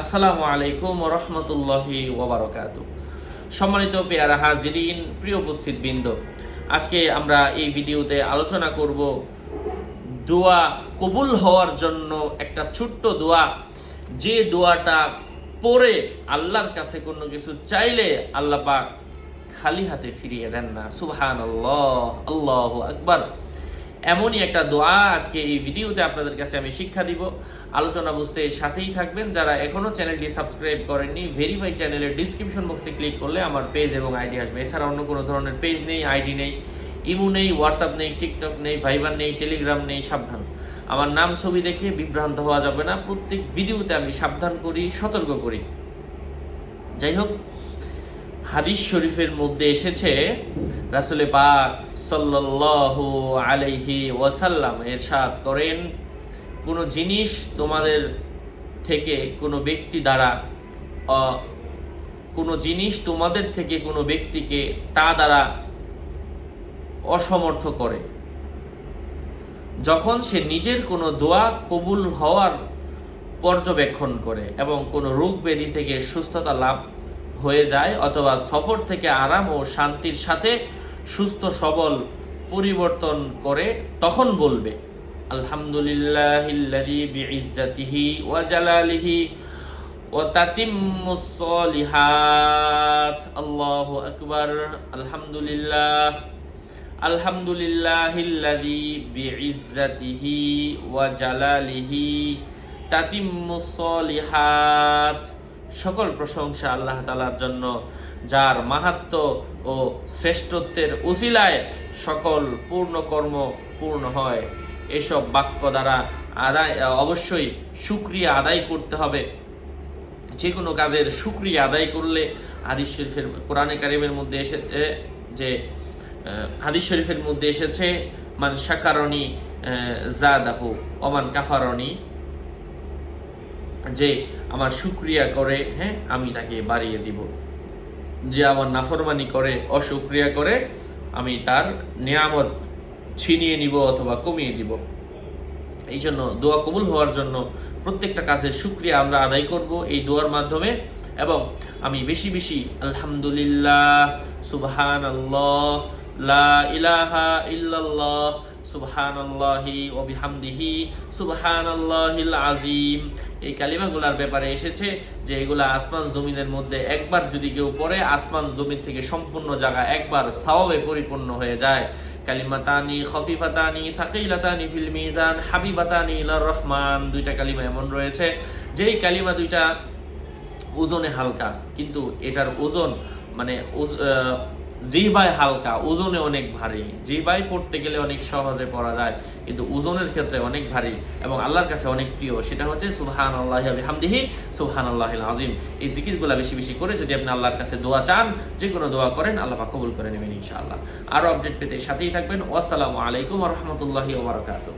আসসালামু আলাইকুম রহমতুল্লাহি ওবরাকাত সম্মানিত পেয়ারা হাজিরিন, প্রিয় উপস্থিত বৃন্দ আজকে আমরা এই ভিডিওতে আলোচনা করব দোয়া কবুল হওয়ার জন্য একটা ছোট্ট দোয়া। যে দোয়াটা পরে আল্লাহর কাছে কোনো কিছু চাইলে আল্লাহ খালি হাতে ফিরিয়ে দেন না। সুবহান আল্লাহ আল্লাহ আকবার। এমনই একটা দোয়া আজকে এই ভিডিওতে আপনাদের কাছে আমি শিক্ষা দিব। আলোচনা বুঝতে সাথেই থাকবেন। যারা এখনও চ্যানেলটি সাবস্ক্রাইব করেননি ভেরিফাই চ্যানেলের ডিসক্রিপশন বক্সে ক্লিক করলে আমার পেজ এবং আইডি আসবে। এছাড়া অন্য কোনো ধরনের পেজ নেই আইডি নেই ইমো নেই হোয়াটসঅ্যাপ নেই টিকটক নেই ভাইবার নেই টেলিগ্রাম নেই, সাবধান। আমার নাম ছবি দেখে বিভ্রান্ত হওয়া যাবে না। প্রত্যেক ভিডিওতে আমি সাবধান করি, সতর্ক করি। যাই হোক হাদিস শরীফের মধ্যে এসেছে রাসুলে পাক সাল্লাল্লাহু আলাইহি ওয়াসাল্লাম এরশাদ করেন, কোনো জিনিস তোমাদের থেকে কোনো ব্যক্তি দ্বারা কোনো জিনিস তোমাদের থেকে কোনো ব্যক্তিকে তা দ্বারা অসমর্থ করে। যখন সে নিজের কোনো দোয়া কবুল হওয়ার পর্যবেক্ষণ করে এবং কোনো রোগ ব্যাধি থেকে সুস্থতা লাভ হয়ে যায় অথবা সফর থেকে আরাম ও শান্তির সাথে সুস্থ, সবল পরিবর্তন করে তখন বলবে, আলহামদুলিল্লাহিল্লাযী বিইজ্জাতিহি ওয়া জালালিহি ওয়া তাতিম্মুস সলিহাত। আল্লাহু আকবার, আলহামদুলিল্লাহ, আলহামদুলিল্লাহিল্লাযী বিইজ্জাতিহি ওয়া জালালিহি তাতিম্মুস সলিহাত। সকল প্রশংসা আল্লাহ তাআলার জন্য, যার মাহাত্ম ও শ্রেষ্ঠত্বের উসিলায় সকল পূর্ণ কর্ম পূর্ণ হয়। এসব বাক্য দ্বারা আদায়, অবশ্যই সুক্রিয়া আদায় করতে হবে। যে কোনো কাজের সুক্রিয়া আদায় করলে হাদিস শরীফের কোরআনে কারিমের মধ্যে এসেছে যে হাদিস শরীফের মধ্যে এসেছে, মান শাকারণী জাদাহু অমান কাফারণী যে আমার সুক্রিয়া করে হ্যাঁ আমি তাকে বাড়িয়ে দিব। যে আমার নাফরমানি করে, অসুক্রিয়া করে, আমি তার নিয়ামত ছিনিয়ে নিব অথবা কমিয়ে দিব। এই জন্য দোয়া কবুল হওয়ার জন্য প্রত্যেকটা কাজের সুক্রিয়া আমরা আদায় করব এই দোয়ার মাধ্যমে এবং আমি বেশি বেশি আলহামদুলিল্লাহ সুবহান আল্লাহ লা ইলাহা ইল্লাল্লাহ সুবহানাল্লাহি ওয়া বিহামদিহি, সুবহানাল্লাহিল আজিম এই কালিমাগুলার ব্যাপারে এসেছে যে এগুলা আসমান জমিনের মধ্যে একবার যদি কেউ পড়ে, আসমান জমিন থেকে সম্পূর্ণ জায়গা একবার সাওয়াবে পরিপূর্ণ হয়ে যায়। কালিমাতানি, খফিফাতানি থাকিলাতানি ফিল মিজান, হাবিবাতানি ইলার রহমান। দুইটা কালিমা এমন রয়েছে, যেই কালিমা দুইটা ওজনে হালকা, কিন্তু এটার ওজন মানে জিহবায় হালকা, ওজনে অনেক ভারী। জিহবায় পড়তে গেলে অনেক সহজে পড়া যায়, কিন্তু ওজনের ক্ষেত্রে অনেক ভারী এবং আল্লাহর কাছে অনেক প্রিয়। সেটা হচ্ছে সুবহান আল্লাহ হামদিহি সুবহান আল্লাহ আজিম এই জিকিরগুলা বেশি বেশি করে যদি আপনি আল্লাহর কাছে দোয়া চান, যে কোনো দোয়া করেন, আল্লাহ কবুল করে নেবেন ইনশাআল্লাহ। আরও আপডেট পেতে সাথেই থাকবেন। আসসালামু আলাইকুম রহমতুল্লাহি ওবরাকাতুহ